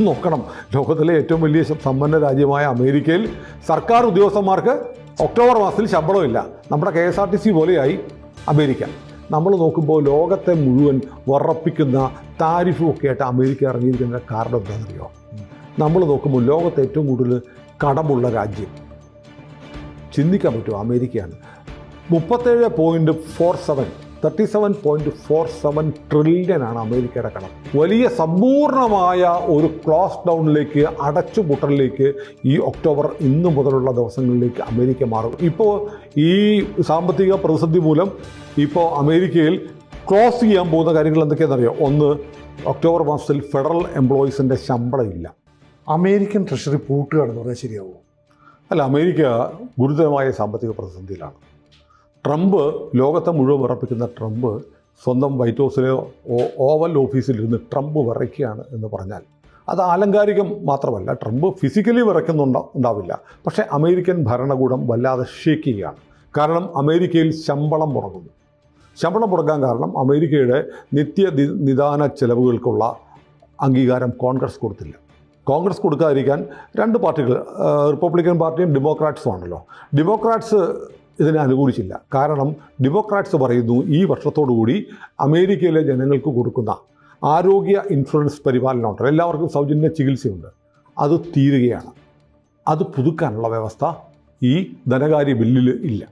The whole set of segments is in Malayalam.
നോക്കണം. ലോകത്തിലെ ഏറ്റവും വലിയ സമ്പന്ന രാജ്യമായ അമേരിക്കയിൽ സർക്കാർ ഉദ്യോഗസ്ഥന്മാർക്ക് ഒക്ടോബർ മാസത്തിൽ ശമ്പളമില്ല. നമ്മുടെ K S R T C പോലെയായി അമേരിക്ക. നമ്മൾ നോക്കുമ്പോൾ ലോകത്തെ മുഴുവൻ ഉറപ്പിക്കുന്ന താരിഫും ഒക്കെ ആയിട്ട് അമേരിക്ക ഇറങ്ങിയിരിക്കുന്ന കാരണം എന്താണെന്നറിയോ? നമ്മൾ നോക്കുമ്പോൾ ലോകത്തെ ഏറ്റവും കൂടുതൽ കടമുള്ള രാജ്യം ചിന്തിക്കാൻ പറ്റുമോ അമേരിക്കയാണ്. മുപ്പത്തേഴ് point four seven thirty seven point four seven ട്രില്യനാണ് അമേരിക്കയുടെ കടം. വലിയ സമ്പൂർണമായ ഒരു ക്ലോസ് ഡൗണിലേക്ക് അടച്ചുപൂട്ടലിലേക്ക് ഈ ഒക്ടോബർ ഇന്നു മുതലുള്ള ദിവസങ്ങളിലേക്ക് അമേരിക്ക മാറും. ഇപ്പോൾ ഈ സാമ്പത്തിക പ്രതിസന്ധി മൂലം ഇപ്പോൾ അമേരിക്കയിൽ ക്ലോസ് ചെയ്യാൻ പോകുന്ന കാര്യങ്ങൾ എന്തൊക്കെയാണെന്നറിയാം? ഒന്ന് ഒക്ടോബർ മാസത്തിൽ ഫെഡറൽ എംപ്ലോയീസിന്റെ ശമ്പളം ഇല്ല. അമേരിക്കൻ ട്രഷറി പൂട്ടുകയാണെന്ന് പറഞ്ഞാൽ ശരിയാവും? അല്ല അമേരിക്ക ഗുരുതരമായ സാമ്പത്തിക പ്രതിസന്ധിയിലാണ്. ട്രംപ് ലോകത്തെ മുഴുവൻ ഉറപ്പിക്കുന്ന ട്രംപ് സ്വന്തം വൈറ്റ് ഹൗസിലെ ഓവൽ ഓഫീസിലിരുന്ന് ട്രംപ് വിറയ്ക്കുകയാണ് എന്ന് പറഞ്ഞാൽ അത് ആലങ്കാരികം മാത്രമല്ല ട്രംപ് ഫിസിക്കലി വിറയ്ക്കുന്നുണ്ട ഉണ്ടാവില്ല. പക്ഷേ അമേരിക്കൻ ഭരണകൂടം വല്ലാതെ ഷേക്കുകയാണ് കാരണം അമേരിക്കയിൽ ശമ്പളം മുടങ്ങുന്നു. ശമ്പളം മുടങ്ങാൻ കാരണം അമേരിക്കയുടെ നിത്യ നിദാന ചെലവുകൾക്കുള്ള അംഗീകാരം കോൺഗ്രസ് കൊടുത്തില്ല. കോൺഗ്രസ് കൊടുക്കാതിരിക്കാൻ രണ്ട് പാർട്ടികൾ റിപ്പബ്ലിക്കൻ പാർട്ടിയും ഡെമോക്രാറ്റ്സും ആണല്ലോ. ഡെമോക്രാറ്റ്സ് ഇതിനെ അനുകൂലിച്ചില്ല. കാരണം ഡെമോക്രാറ്റ്സ് പറയുന്നു ഈ വർഷത്തോടുകൂടി അമേരിക്കയിലെ ജനങ്ങൾക്ക് കൊടുക്കുന്ന ആരോഗ്യ ഇൻഷുറൻസ് പരിപാലനം ഉണ്ട് എല്ലാവർക്കും സൗജന്യ ചികിത്സയുണ്ട്. അത് തീരുകയാണ്. അത് പുതുക്കാനുള്ള വ്യവസ്ഥ ഈ ധനകാര്യ ബില്ലിൽ ഇല്ല.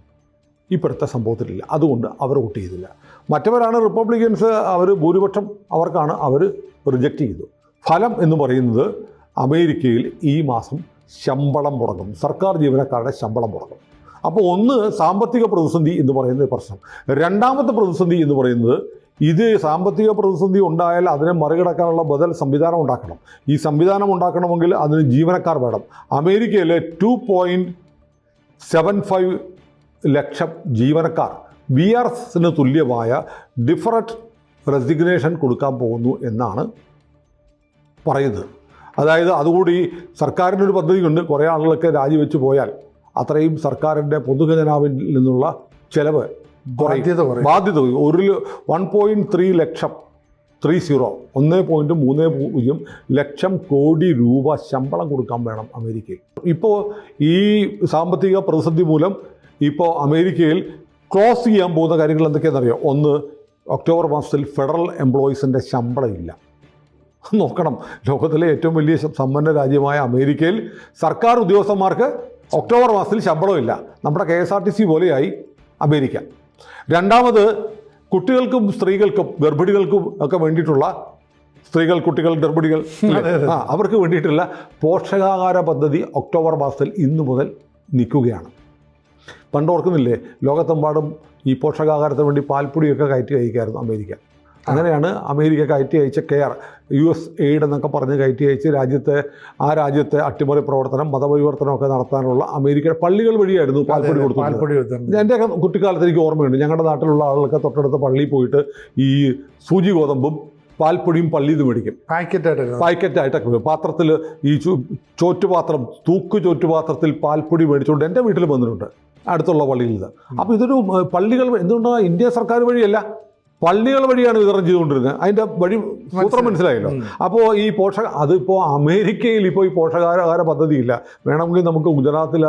ഇപ്പോഴത്തെ സംഭവത്തിലില്ല. അതുകൊണ്ട് അവർ വോട്ട് ചെയ്തില്ല. മറ്റവരാണ് റിപ്പബ്ലിക്കൻസ് അവർ ഭൂരിപക്ഷം അവർക്കാണ് അവർ റിജക്റ്റ് ചെയ്തു. ഫലം എന്ന് പറയുന്നത് അമേരിക്കയിൽ ഈ മാസം ശമ്പളം മുടങ്ങും. സർക്കാർ ജീവനക്കാരുടെ ശമ്പളം മുടങ്ങും. അപ്പോൾ ഒന്ന് സാമ്പത്തിക പ്രതിസന്ധി എന്ന് പറയുന്ന പ്രശ്നം. രണ്ടാമത്തെ പ്രതിസന്ധി എന്ന് പറയുന്നത് ഇത് സാമ്പത്തിക പ്രതിസന്ധി ഉണ്ടായാൽ അതിനെ മറികടക്കാനുള്ള ബദൽ സംവിധാനം ഉണ്ടാക്കണം. ഈ സംവിധാനം ഉണ്ടാക്കണമെങ്കിൽ അതിന് ജീവനക്കാർ വേണം. അമേരിക്കയിലെ two point seven five lakh ജീവനക്കാർ ബി ആർ എസിന് തുല്യമായ ഡിഫറന്റ് റെസിഗ്നേഷൻ കൊടുക്കാൻ പോകുന്നു എന്നാണ് പറയുന്നത്. അതായത് അതുകൂടി സർക്കാരിനൊരു പദ്ധതിയുണ്ട്. കുറേ ആളുകളൊക്കെ രാജിവെച്ച് പോയാൽ അത്രയും സർക്കാരിന്റെ പൊതുഖജനാവിൽ നിന്നുള്ള ചിലവ് ബാധ്യത ബാധ്യത ഒരു one point three lakh three zero ഒന്ന് പോയിന്റ് മൂന്ന് പൂജ്യം ലക്ഷം കോടി രൂപ ശമ്പളം കൊടുക്കാൻ വേണം അമേരിക്കയിൽ. ഇപ്പോൾ ഈ സാമ്പത്തിക പ്രതിസന്ധി മൂലം ഇപ്പോൾ അമേരിക്കയിൽ ക്ലോസ് ചെയ്യാൻ പോകുന്ന കാര്യങ്ങൾ എന്തൊക്കെയാണെന്നറിയോ? ഒന്ന് ഒക്ടോബർ മാസത്തിൽ ഫെഡറൽ എംപ്ലോയീസിന്റെ ശമ്പളമില്ല. നോക്കണം. ലോകത്തിലെ ഏറ്റവും വലിയ സമ്പന്ന രാജ്യമായ അമേരിക്കയിൽ സർക്കാർ ഉദ്യോഗസ്ഥന്മാർക്ക് ഒക്ടോബർ മാസത്തിൽ ശമ്പളമില്ല. നമ്മുടെ K S R T C പോലെയായി അമേരിക്ക. രണ്ടാമത് കുട്ടികൾക്കും സ്ത്രീകൾക്കും ഗർഭിണികൾക്കും ഒക്കെ വേണ്ടിയിട്ടുള്ള സ്ത്രീകൾ കുട്ടികൾ ഗർഭിണികൾ ആ അവർക്ക് വേണ്ടിയിട്ടുള്ള പോഷകാഹാര പദ്ധതി ഒക്ടോബർ മാസത്തിൽ ഇന്നു മുതൽ നിൽക്കുകയാണ്. പണ്ട് ഓർക്കുന്നില്ലേ ലോകത്തെമ്പാടും ഈ പോഷകാഹാരത്തിന് വേണ്ടി പാൽപ്പൊടിയൊക്കെ കയറ്റി കഴിക്കായിരുന്നു അമേരിക്ക. അങ്ങനെയാണ് അമേരിക്ക കയറ്റി അയച്ച കെയർ. യു എസ് എയ്ഡ് എന്നൊക്കെ പറഞ്ഞ് കയറ്റി അയച്ച് രാജ്യത്തെ ആ രാജ്യത്തെ അട്ടിമറി പ്രവർത്തനം മതപരിവർത്തനമൊക്കെ നടത്താനുള്ള അമേരിക്കയുടെ പള്ളികൾ വഴിയായിരുന്നു പാൽപ്പൊടി കൊടുത്തത് എന്റെ കുട്ടിക്കാലത്ത് എനിക്ക് ഓർമ്മയുണ്ട് ഞങ്ങളുടെ നാട്ടിലുള്ള ആളുകളൊക്കെ തൊട്ടടുത്ത പള്ളിയിൽ പോയിട്ട് ഈ സൂചി ഗോതമ്പും പാൽപ്പൊടിയും പള്ളിയിൽ നിന്ന് മേടിക്കും. പാക്കറ്റായിട്ട് പാക്കറ്റായിട്ടൊക്കെ പാത്രത്തിൽ ഈ ചു ചോറ്റുപാത്രം തൂക്ക് ചോറ്റുപാത്രത്തിൽ പാൽപ്പൊടി മേടിച്ചുകൊണ്ട് എന്റെ വീട്ടിൽ വന്നിട്ടുണ്ട് അടുത്തുള്ള പള്ളിയിൽ നിന്ന്. അപ്പോൾ ഇതൊരു പള്ളികൾ എന്തുകൊണ്ടാണ് ഇന്ത്യ സർക്കാർ വഴിയല്ല? പള്ളികൾ വഴിയാണ് വിതരണം ചെയ്തുകൊണ്ടിരുന്നത്. അതിന്റെ വഴി സൂത്രം മനസ്സിലായല്ലോ. അപ്പോൾ ഈ പോഷക അതിപ്പോൾ അമേരിക്കയിൽ ഇപ്പോൾ ഈ പോഷകാഹാര പദ്ധതിയില്ല. വേണമെങ്കിൽ നമുക്ക് ഗുജറാത്തിൽ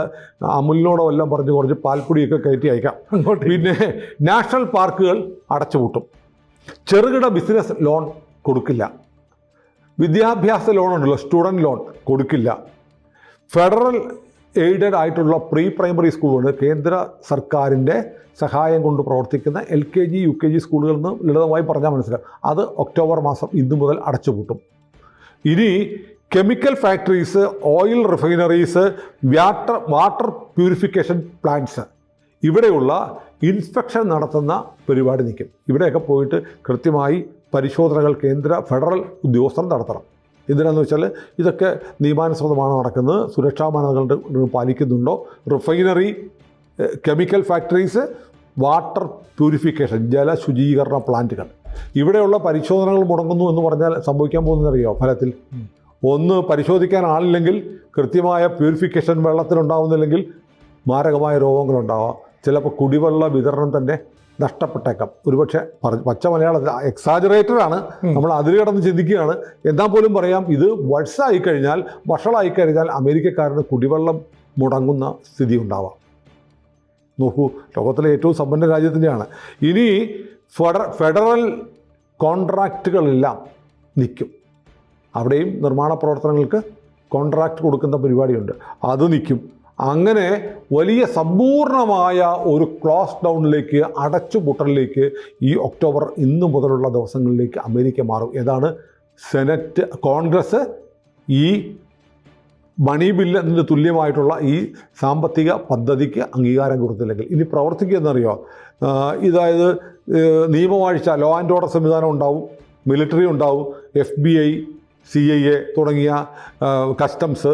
അമുലിനോടോ എല്ലാം പറഞ്ഞ് കുറച്ച് പാൽപ്പൊടിയൊക്കെ കയറ്റി അയക്കാം. അങ്ങോട്ട്. പിന്നെ നാഷണൽ പാർക്കുകൾ അടച്ചുപൂട്ടും. ചെറുകിട ബിസിനസ് ലോൺ കൊടുക്കില്ല. വിദ്യാഭ്യാസ ലോൺ ഉണ്ടല്ലോ സ്റ്റുഡന്റ് ലോൺ കൊടുക്കില്ല. ഫെഡറൽ എയ്ഡഡ് ആയിട്ടുള്ള പ്രീ പ്രൈമറി സ്കൂളുണ്ട് കേന്ദ്ര സർക്കാരിന്റെ സഹായം കൊണ്ട് പ്രവർത്തിക്കുന്ന L K G U K G സ്കൂളുകളിൽ നിന്ന് ലളിതമായി പറഞ്ഞാൽ മനസ്സിലാവും. അത് ഒക്ടോബർ മാസം ഇന്നു മുതൽ അടച്ചുപൂട്ടും. ഇനി chemical factories oil refineries water water purification plants. ഇവിടെയുള്ള ഇൻസ്പെക്ഷൻ നടത്തുന്ന പരിപാടി നിൽക്കും. ഇവിടെയൊക്കെ പോയിട്ട് കൃത്യമായി പരിശോധനകൾ കേന്ദ്ര ഫെഡറൽ ഉദ്യോഗസ്ഥർ നടത്തണം. എന്തിനാന്ന് വെച്ചാൽ ഇതൊക്കെ നിയമാനുസൃതമാണ് നടക്കുന്നത്. സുരക്ഷാ മാനദണ്ഡങ്ങൾ പാലിക്കുന്നുണ്ടോ? Refinery chemical factories water purification ജലശുചീകരണ പ്ലാന്റുകൾ. ഇവിടെയുള്ള പരിശോധനകൾ മുടങ്ങുന്നു എന്ന് പറഞ്ഞാൽ സംഭവിക്കാൻ പോകുന്നതറിയോ ഫലത്തിൽ? ഒന്ന് പരിശോധിക്കാൻ ആളില്ലെങ്കിൽ കൃത്യമായ പ്യൂരിഫിക്കേഷൻ വെള്ളത്തിലുണ്ടാവുന്നില്ലെങ്കിൽ മാരകമായ രോഗങ്ങളുണ്ടാവാം. ചിലപ്പോൾ കുടിവെള്ള വിതരണം തന്നെ നഷ്ടപ്പെട്ടേക്കാം. ഒരുപക്ഷെ പച്ച മലയാളത്തിൽ എക്സാജറേറ്റഡ് ആണ്. നമ്മൾ അതിൽ കിടന്ന് ചിന്തിക്കുകയാണ്. എന്നാൽ പോലും പറയാം ഇത് വഴ്സായി കഴിഞ്ഞാൽ വഷളായി കഴിഞ്ഞാൽ അമേരിക്കക്കാരന് കുടിവെള്ളം മുടങ്ങുന്ന സ്ഥിതി ഉണ്ടാവാം. നോക്കൂ ലോകത്തിലെ ഏറ്റവും സമ്പന്ന രാജ്യത്തിന്റെയാണ്. ഇനി ഫെഡ ഫെഡറൽ കോൺട്രാക്റ്റുകളെല്ലാം നിൽക്കും. അവിടെയും നിർമ്മാണ പ്രവർത്തനങ്ങൾക്ക് കോൺട്രാക്ട് കൊടുക്കുന്ന പരിപാടിയുണ്ട്. അത് നിൽക്കും. അങ്ങനെ വലിയ സമ്പൂർണമായ ഒരു ക്ലോസ് ഡൗണിലേക്ക് അടച്ചുപൂട്ടലിലേക്ക് ഈ ഒക്ടോബർ ഇന്ന് മുതലുള്ള ദിവസങ്ങളിലേക്ക് അമേരിക്ക മാറും. ഏതാണ്? സെനറ്റ് കോൺഗ്രസ് ഈ മണി ബില്ലിന് തുല്യമായിട്ടുള്ള ഈ സാമ്പത്തിക പദ്ധതിക്ക് അംഗീകാരം കൊടുത്തില്ലെങ്കിൽ. ഇനി ആഹ് ഇതായത് നിയമവാഴ്ച ലോ ആൻഡ് ഓർഡർ സംവിധാനം ഉണ്ടാവും മിലിറ്ററി ഉണ്ടാവും F B I C I A തുടങ്ങിയ കസ്റ്റംസ്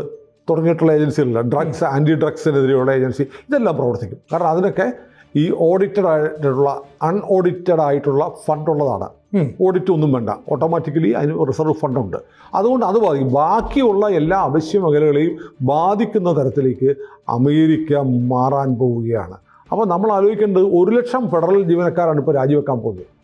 തുടങ്ങിയിട്ടുള്ള ഏജൻസികളില്ല ഡ്രഗ്സ് ആന്റി ഡ്രഗ്സിനെതിരെയുള്ള ഏജൻസി ഇതെല്ലാം പ്രവർത്തിക്കും. കാരണം അതിനൊക്കെ ഈ ഓഡിറ്റഡ് ആയിട്ടുള്ള അൺഓഡിറ്റഡ് ആയിട്ടുള്ള ഫണ്ട് ഉള്ളതാണ്. ഓഡിറ്റ് ഒന്നും വേണ്ട. ഓട്ടോമാറ്റിക്കലി അതിന് റിസർവ് ഫണ്ടുണ്ട് അതുകൊണ്ട് അത് ബാധിക്കും. ബാക്കിയുള്ള എല്ലാ അവശ്യ മേഖലകളെയും ബാധിക്കുന്ന തരത്തിലേക്ക് അമേരിക്ക മാറാൻ പോവുകയാണ്. അപ്പോൾ നമ്മൾ ആലോചിക്കേണ്ടത് ഒരു ലക്ഷം ഫെഡറൽ ജീവനക്കാരാണ് ഇപ്പോൾ രാജിവെക്കാൻ പോകുന്നത്.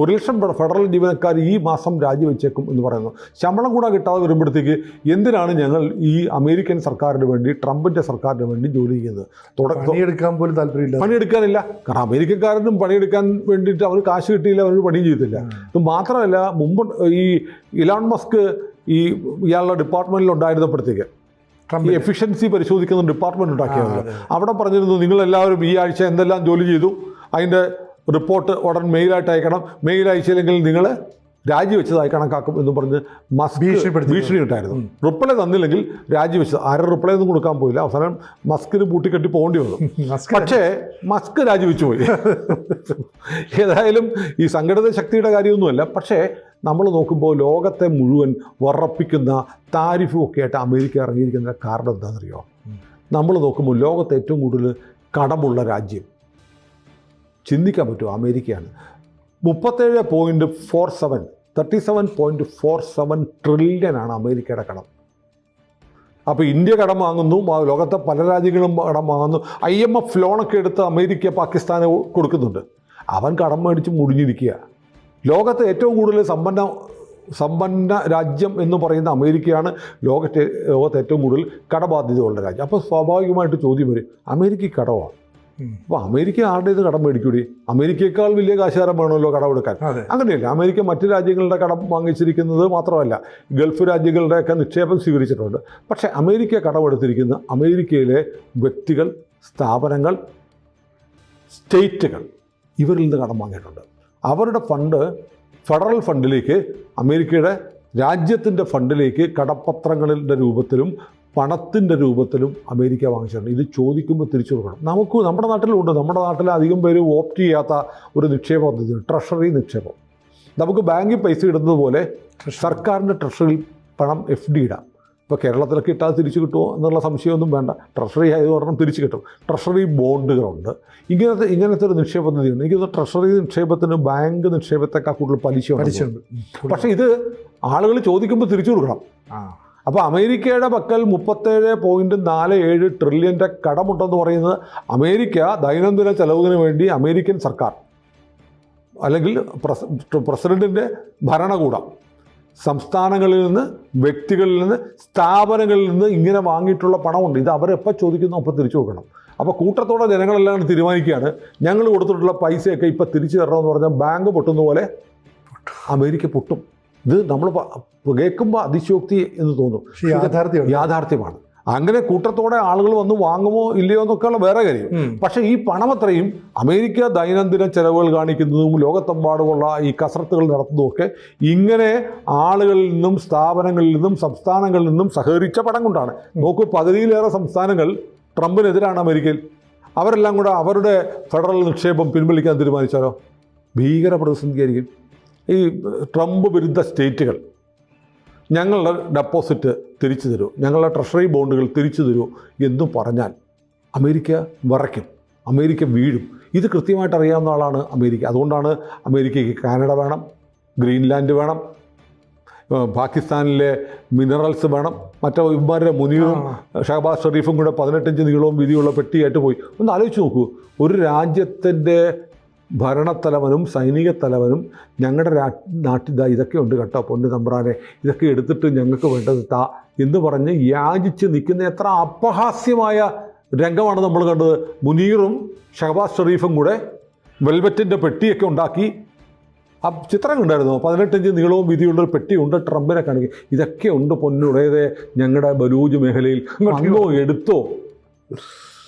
ഒരു ലക്ഷം ഫെഡറൽ ജീവനക്കാർ ഈ മാസം രാജിവെച്ചേക്കും എന്ന് പറയുന്നു. ശമ്പളം കൂടെ കിട്ടാതെ വരുമ്പോഴത്തേക്ക് എന്തിനാണ് ഞങ്ങൾ ഈ അമേരിക്കൻ സർക്കാരിന് വേണ്ടി ട്രംപിന്റെ സർക്കാരിന് വേണ്ടി ജോലി ചെയ്യുന്നത്? തുടക്ക പണിയെടുക്കാൻ പോലും താല്പര്യമില്ല. പണിയെടുക്കാനില്ല കാരണം അമേരിക്കക്കാരനും പണിയെടുക്കാൻ വേണ്ടിയിട്ട് അവർ കാശ് കിട്ടിയില്ല അവർ പണി ചെയ്തില്ല. ഇത് മാത്രമല്ല മുമ്പ് ഈ ഇലോൺ മസ്ക് ഈ ഇയാളുടെ ഡിപ്പാർട്ട്മെന്റിൽ ഉണ്ടായിരുന്നപ്പോഴത്തേക്ക് ഈ ട്രംപ് എഫിഷ്യൻസി പരിശോധിക്കുന്ന ഡിപ്പാർട്ട്മെന്റ് ഉണ്ടാക്കിയത്. അവിടെ പറഞ്ഞിരുന്നു നിങ്ങളെല്ലാവരും ഈ ആഴ്ച എന്തെല്ലാം ജോലി ചെയ്തു? അതിന്റെ റിപ്പോർട്ട് ഉടൻ മെയിലായിട്ട് അയക്കണം. മെയിൽ അയച്ചില്ലെങ്കിൽ നിങ്ങൾ രാജിവെച്ചതായി കണക്കാക്കും എന്ന് പറഞ്ഞ് മസ്ക്. ഭീഷണി ഉണ്ടായിരുന്നു റിപ്ലൈ തന്നില്ലെങ്കിൽ രാജിവെച്ചത്. ആരും റിപ്ലൈ ഒന്നും കൊടുക്കാൻ പോയില്ല. അവസാനം മസ്കിന് പൂട്ടിക്കെട്ടി പോകേണ്ടി വന്നു. മസ്ക് പക്ഷേ മസ്ക് രാജിവെച്ചു പോയി. ഏതായാലും ഈ സംഘടിത ശക്തിയുടെ കാര്യമൊന്നുമല്ല. പക്ഷേ നമ്മൾ നോക്കുമ്പോൾ ലോകത്തെ മുഴുവൻ വറപ്പിക്കുന്ന താരിഫും ഒക്കെ ആയിട്ട് അമേരിക്ക ഇറങ്ങിയിരിക്കുന്ന കാരണം എന്താണെന്നറിയോ? നമ്മൾ നോക്കുമ്പോൾ ലോകത്തെ ഏറ്റവും കൂടുതൽ കടമുള്ള രാജ്യം ചിന്തിക്കാൻ പറ്റുമോ അമേരിക്കയാണ്. മുപ്പത്തേഴ് point four seven thirty seven point four seven ട്രില്യനാണ് അമേരിക്കയുടെ കടം. അപ്പോൾ ഇന്ത്യ കടം വാങ്ങുന്നു ലോകത്തെ പല രാജ്യങ്ങളും കടം വാങ്ങുന്നു. ഐ എം എഫ് ലോണൊക്കെ എടുത്ത് അമേരിക്ക പാകിസ്ഥാന് കൊടുക്കുന്നുണ്ട്. അവൻ കടം മേടിച്ച് മുടിഞ്ഞിരിക്കുക. ലോകത്തെ ഏറ്റവും കൂടുതൽ സമ്പന്ന സമ്പന്ന രാജ്യം എന്ന് പറയുന്ന അമേരിക്കയാണ് ലോകത്തെ ലോകത്തെ ഏറ്റവും കൂടുതൽ കടബാധ്യതയുള്ള രാജ്യം. അപ്പോൾ സ്വാഭാവികമായിട്ട് ചോദ്യം വരും അമേരിക്ക കടമാണ് ഉം. അപ്പോൾ അമേരിക്ക ആരുടെ ഇത് കടം മേടിക്കൂടി? അമേരിക്കയേക്കാൾ വലിയ കാശുകാരം വേണമല്ലോ കടമെടുക്കാൻ എടുക്കാൻ. അങ്ങനെയല്ല? അമേരിക്ക മറ്റു രാജ്യങ്ങളുടെ കടം വാങ്ങിച്ചിരിക്കുന്നത് മാത്രമല്ല ഗൾഫ് രാജ്യങ്ങളുടെയൊക്കെ നിക്ഷേപം സ്വീകരിച്ചിട്ടുണ്ട്. പക്ഷേ അമേരിക്ക കടമെടുത്തിരിക്കുന്ന അമേരിക്കയിലെ വ്യക്തികൾ സ്ഥാപനങ്ങൾ സ്റ്റേറ്റുകൾ ഇവരിൽ നിന്ന് കടം വാങ്ങിയിട്ടുണ്ട്. അവരുടെ ഫണ്ട് ഫെഡറൽ ഫണ്ടിലേക്ക് അമേരിക്കയുടെ രാജ്യത്തിന്റെ ഫണ്ടിലേക്ക് കടപ്പത്രങ്ങളുടെ രൂപത്തിലും പണത്തിന്റെ രൂപത്തിലും അമേരിക്ക വാങ്ങിച്ചിട്ടുണ്ട്. ഇത് ചോദിക്കുമ്പോൾ തിരിച്ചു കൊടുക്കണം. നമുക്ക് നമ്മുടെ നാട്ടിലുണ്ട്. നമ്മുടെ നാട്ടിൽ അധികം പേര് ഓപ്റ്റ് ചെയ്യാത്ത ഒരു നിക്ഷേപ പദ്ധതി. ട്രഷറി നിക്ഷേപം. നമുക്ക് ബാങ്കിൽ പൈസ ഇടുന്നത് പോലെ സർക്കാരിന്റെ ട്രഷറിയിൽ പണം എഫ് ഡി ഇടാം. ഇപ്പോൾ കേരളത്തിലൊക്കെ ഇട്ടാൽ തിരിച്ചു കിട്ടുമോ എന്നുള്ള സംശയമൊന്നും വേണ്ട. ട്രഷറി ആയത് പറഞ്ഞാൽ തിരിച്ചു കിട്ടും. ട്രഷറി ബോണ്ടുകളുണ്ട്. ഇങ്ങനത്തെ ഇങ്ങനത്തെ ഒരു നിക്ഷേപ പദ്ധതിയുണ്ട്. എനിക്ക് ട്രഷറി നിക്ഷേപത്തിന് ബാങ്ക് നിക്ഷേപത്തെക്കാൾ കൂടുതൽ പലിശ പലിശയുണ്ട്. പക്ഷേ ഇത് ആളുകൾ ചോദിക്കുമ്പോൾ തിരിച്ചു കൊടുക്കണം. ആ. അപ്പോൾ അമേരിക്കയുടെ പക്കൽ മുപ്പത്തേഴ് പോയിന്റ് നാല് ഏഴ് ട്രില്യന്റെ കടമുണ്ടെന്ന് പറയുന്നത് അമേരിക്ക ദൈനംദിന ചെലവിന് വേണ്ടി അമേരിക്കൻ സർക്കാർ അല്ലെങ്കിൽ പ്രസ് പ്രസിഡന്റിന്റെ ഭരണകൂടം സംസ്ഥാനങ്ങളിൽ നിന്ന് വ്യക്തികളിൽ നിന്ന് സ്ഥാപനങ്ങളിൽ നിന്ന് ഇങ്ങനെ വാങ്ങിയിട്ടുള്ള പണമുണ്ട്. ഇത് അവരെപ്പോൾ ചോദിക്കുന്നു? അപ്പോൾ തിരിച്ചു കൊടുക്കണം. അപ്പോൾ കൂട്ടത്തോടെ ജനങ്ങളെല്ലാം തീരുമാനിക്കുകയാണ്. ഞങ്ങൾ കൊടുത്തിട്ടുള്ള പൈസയൊക്കെ ഇപ്പോൾ തിരിച്ചു തരണമെന്ന് പറഞ്ഞാൽ ബാങ്ക് പൊട്ടുന്ന പോലെ അമേരിക്ക പൊട്ടും. ഇത് നമ്മൾ കേൾക്കുമ്പോൾ അതിശോക്തി എന്ന് തോന്നും. യാഥാർത്ഥ്യം യാഥാർത്ഥ്യമാണ്. അങ്ങനെ കൂട്ടത്തോടെ ആളുകൾ വന്ന് വാങ്ങുമോ ഇല്ലയോ എന്നൊക്കെയുള്ള വേറെ കാര്യം. പക്ഷെ ഈ പണമത്രയും അമേരിക്ക ദൈനംദിന ചെലവുകൾ കാണിക്കുന്നതും ലോകത്തെമ്പാടുമുള്ള ഈ കസരത്തുകൾ നടത്തുന്നതുമൊക്കെ ഇങ്ങനെ ആളുകളിൽ നിന്നും സ്ഥാപനങ്ങളിൽ നിന്നും സംസ്ഥാനങ്ങളിൽ നിന്നും സഹകരിച്ച പണം കൊണ്ടാണ്. നോക്കൂ പകുതിയിലേറെ സംസ്ഥാനങ്ങൾ ട്രംപിനെതിരാണ് അമേരിക്കയിൽ. അവരെല്ലാം കൂടെ അവരുടെ ഫെഡറൽ നിക്ഷേപം പിൻവലിക്കാൻ തീരുമാനിച്ചാലോ? ഭീകര പ്രതിസന്ധിയായിരിക്കും. ഈ ട്രംപ് വിരുദ്ധ സ്റ്റേറ്റുകൾ ഞങ്ങളുടെ ഡെപ്പോസിറ്റ് തിരിച്ചു തരൂ ഞങ്ങളുടെ ട്രഷറി ബോണ്ടുകൾ തിരിച്ചു തരൂ എന്ന് പറഞ്ഞാൽ അമേരിക്ക വിറയ്ക്കും അമേരിക്ക വീഴും. ഇത് കൃത്യമായിട്ട് അറിയാവുന്ന ആളാണ് അമേരിക്ക. അതുകൊണ്ടാണ് അമേരിക്കയ്ക്ക് കാനഡ വേണം ഗ്രീൻലാൻഡ് വേണം പാകിസ്ഥാനിലെ മിനറൽസ് വേണം മറ്റേ ഇവന്മാരുടെ മുനീറും ഷഹബാസ് ഷെറീഫും കൂടെ പതിനെട്ടഞ്ച് നീളവും വീതിയുള്ള പെട്ടിയായിട്ട് പോയി. ഒന്ന് ആലോചിച്ച് നോക്കൂ ഒരു രാജ്യത്തിന്റെ ഭരണത്തലവനും സൈനിക തലവനും ഞങ്ങളുടെ രാ നാട്ടിൽ ഇതൊക്കെ ഉണ്ട് കേട്ടോ പൊന്നു തമ്പ്രാനെ. ഇതൊക്കെ എടുത്തിട്ട് ഞങ്ങൾക്ക് വേണ്ടത് താ എന്ന് പറഞ്ഞ് യാചിച്ച് നിൽക്കുന്ന എത്ര അപഹാസ്യമായ രംഗമാണ് നമ്മൾ കണ്ടത്. മുനീറും ഷഹബാസ് ഷെറീഫും കൂടെ വെൽവെറ്റിന്റെ പെട്ടിയൊക്കെ ഉണ്ടാക്കി. ആ ചിത്രം കണ്ടായിരുന്നു പതിനെട്ടഞ്ച് നീളവും ഒരു പെട്ടിയുണ്ട് ട്രംപിനെ കാണിക്കുക ഇതൊക്കെ ഉണ്ട് പൊന്നുടേതേ ഞങ്ങളുടെ ബലൂജ് മേഖലയിൽ. അങ്ങോ എടുത്തോ?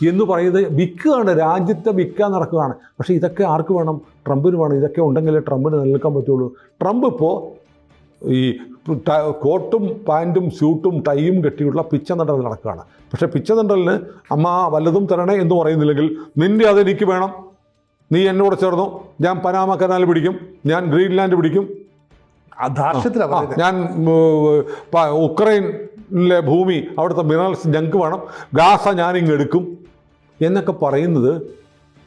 എന്ന് പറയുന്നത് വിൽക്കുകയാണ് രാജ്യത്തെ വിൽക്കാൻ നടക്കുകയാണ്. പക്ഷേ ഇതൊക്കെ ആർക്ക് വേണം? ട്രംപിന് വേണം. ഇതൊക്കെ ഉണ്ടെങ്കിലേ ട്രംപിന് നിലനിൽക്കാൻ പറ്റുള്ളൂ. ട്രംപ് ഇപ്പോൾ ഈ കോട്ടും പാന്റും സ്യൂട്ടും ടൈയും കെട്ടിയുള്ള പിച്ച നടൽ നടക്കുകയാണ്. പക്ഷേ പിച്ച നടലിന് അമ്മ വല്ലതും തരണേ എന്ന് പറയുന്നില്ലെങ്കിൽ നിന്റെ അതെനിക്ക് വേണം. നീ എന്നോട് ചേർന്നു. ഞാൻ പനാമ കനാൽ പിടിക്കും. ഞാൻ ഗ്രീൻലാൻഡ് പിടിക്കും. ഞാൻ ഉം, പ- ഉക്രൈനിലെ ഭൂമി അവിടുത്തെ മിനറൽസ് ഞങ്ങൾക്ക് വേണം. ഗാസ ഞാനിങ്ങ് എടുക്കും. എന്നൊക്കെ പറയുന്നത്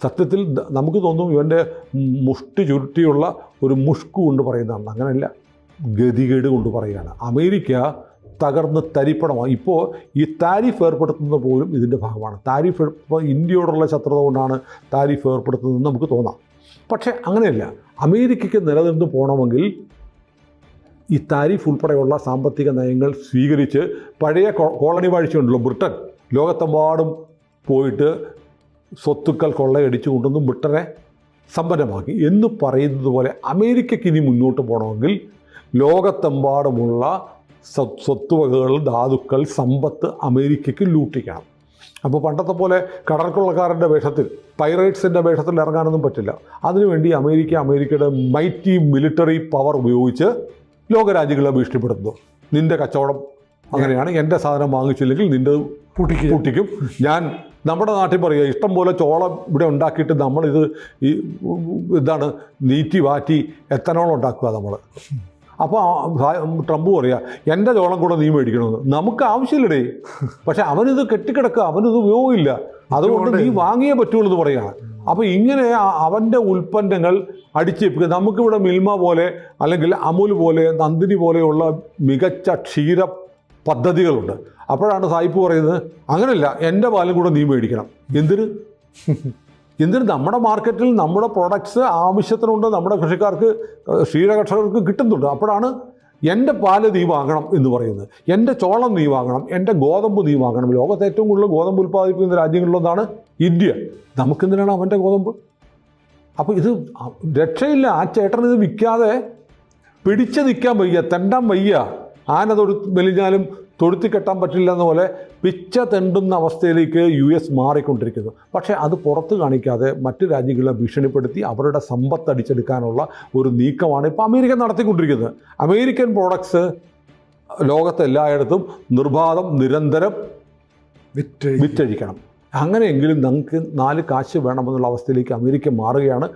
സത്യത്തിൽ നമുക്ക് തോന്നും ഇവന്റെ മുഷ്ടി ചുരുട്ടിയുള്ള ഒരു മുഷ്കു കൊണ്ട് പറയുന്നതാണ്. അങ്ങനെയല്ല. ഗതികേട് കൊണ്ട് പറയുകയാണ്. അമേരിക്ക തകർന്ന് തരിപ്പണമാണ്. ഇപ്പോൾ ഈ താരിഫ് ഏർപ്പെടുത്തുന്നത് പോലും ഇതിന്റെ ഭാഗമാണ്. താരിഫ് ഇപ്പോൾ ഇന്ത്യയോടുള്ള ശത്രുത കൊണ്ടാണ് താരിഫ് ഏർപ്പെടുത്തുന്നതെന്ന് നമുക്ക് തോന്നാം. പക്ഷേ അങ്ങനെയല്ല. അമേരിക്കയ്ക്ക് നിലനിന്ന് പോകണമെങ്കിൽ ഈ താരിഫ് ഉൾപ്പെടെയുള്ള സാമ്പത്തിക നയങ്ങൾ സ്വീകരിച്ച് പഴയ കോളനി വാഴ്ചയുണ്ടല്ലോ ബ്രിട്ടൻ. ലോകത്തെമ്പാടും പോയിട്ട് സ്വത്തുക്കൾ കൊള്ളയടിച്ചു കൊണ്ടുവന്ന് ബ്രിട്ടനെ സമ്പന്നമാക്കി. എന്ന് പറയുന്നത് പോലെ അമേരിക്കയ്ക്ക് ഇനി മുന്നോട്ട് പോകണമെങ്കിൽ ലോകത്തെമ്പാടുമുള്ള സ്വ- സ്വത്തുവകകൾ ധാതുക്കൾ സമ്പത്ത് അമേരിക്കയ്ക്ക് ലൂട്ടിക്കണം അപ്പോൾ പണ്ടത്തെ പോലെ കടൽക്കൊള്ളക്കാരന്റെ വേഷത്തിൽ പൈറേറ്റ്സിന്റെ വേഷത്തിൽ ഇറങ്ങാനൊന്നും പറ്റില്ല. അതിനുവേണ്ടി അമേരിക്ക അമേരിക്കയുടെ മൈറ്റി മിലിറ്ററി പവർ ഉപയോഗിച്ച് ലോകരാജ്യങ്ങളെ ഭീഷണിപ്പെടുത്തുന്നു. നിന്റെ കച്ചവടം അങ്ങനെയാണ്. എന്റെ സാധനം വാങ്ങിച്ചില്ലെങ്കിൽ നിന്റെ പൂട്ടിക്കും. പൂട്ടിക്കും. ഞാൻ നമ്മുടെ നാട്ടിൽ പറയുക ഇഷ്ടം പോലെ ചോളം ഇവിടെ ഉണ്ടാക്കിയിട്ട് നമ്മളിത് ഈ ഇതാണ് നീറ്റി വാറ്റി എത്തനോൾ ഉണ്ടാക്കുക നമ്മൾ. അപ്പോൾ ട്രംപ് പറയുക എന്റെ ചോളം കൂടെ നീ മേടിക്കണമെന്ന്. നമുക്ക് ആവശ്യമില്ലടേ. പക്ഷെ അവനിത് കെട്ടിക്കിടക്കുക അവനിത് ഉപയോഗമില്ല അതുകൊണ്ട് നീ വാങ്ങിയേ പറ്റുള്ളൂ എന്ന് പറയുകയാണ് അപ്പോൾ ഇങ്ങനെ അവന്റെ ഉൽപ്പന്നങ്ങൾ അടിച്ചേൽപ്പിക്കുക. നമുക്കിവിടെ മിൽമ പോലെ അല്ലെങ്കിൽ അമുൽ പോലെ നന്ദിനി പോലെയുള്ള മികച്ച ക്ഷീര പദ്ധതികളുണ്ട്. അപ്പോഴാണ് സായിപ്പ് പറയുന്നത് അങ്ങനെയല്ല എന്റെ പാലും കൂടെ നീ മേടിക്കണം. എന്തിന്? എന്തിന്? നമ്മുടെ മാർക്കറ്റിൽ നമ്മുടെ പ്രോഡക്ട്സ് ആവശ്യത്തിനുണ്ട്. നമ്മുടെ കൃഷിക്കാർക്ക് ക്ഷീര ക്ഷീരകർഷകർക്ക് കിട്ടുന്നുണ്ട്. അപ്പോഴാണ് എന്റെ പാൽ നീ വാങ്ങണം എന്ന് പറയുന്നത്. എന്റെ ചോളം നീ വാങ്ങണം. എന്റെ ഗോതമ്പ് നീ വാങ്ങണം. ലോകത്ത് ഏറ്റവും കൂടുതൽ ഗോതമ്പ് ഉൽപ്പാദിപ്പിക്കുന്ന രാജ്യങ്ങളിലൊന്നാണ് ഇന്ത്യ. നമുക്കെന്തിനാണ് അവന്റെ ഗോതമ്പ്? അപ്പോൾ ഇത് രക്ഷയില്ല. ആ ചേട്ടൻ ഇത് വിൽക്കാതെ പിടിച്ച് നിൽക്കാൻ വയ്യ. തെണ്ടാൻ വയ്യ. ആന തൊടു മെലിഞ്ഞാലും തൊടുത്തി കെട്ടാൻ പറ്റില്ല എന്ന പോലെ പിച്ച തെണ്ടുന്ന അവസ്ഥയിലേക്ക് യു എസ് മാറിക്കൊണ്ടിരിക്കുന്നു. പക്ഷേ അത് പുറത്ത് കാണിക്കാതെ മറ്റു രാജ്യങ്ങളെ ഭീഷണിപ്പെടുത്തി അവരുടെ സമ്പത്ത് അടിച്ചെടുക്കാനുള്ള ഒരു നീക്കമാണ് ഇപ്പോൾ അമേരിക്ക നടത്തിക്കൊണ്ടിരിക്കുന്നത്. അമേരിക്കൻ പ്രോഡക്ട്സ് ലോകത്തെല്ലായിടത്തും നിർബാധം നിരന്തരം വിറ്റ് വിറ്റഴിക്കണം. അങ്ങനെയെങ്കിലും നമുക്ക് നാല് കാശ് വേണമെന്നുള്ള അവസ്ഥയിലേക്ക് അമേരിക്ക മാറുകയാണ്.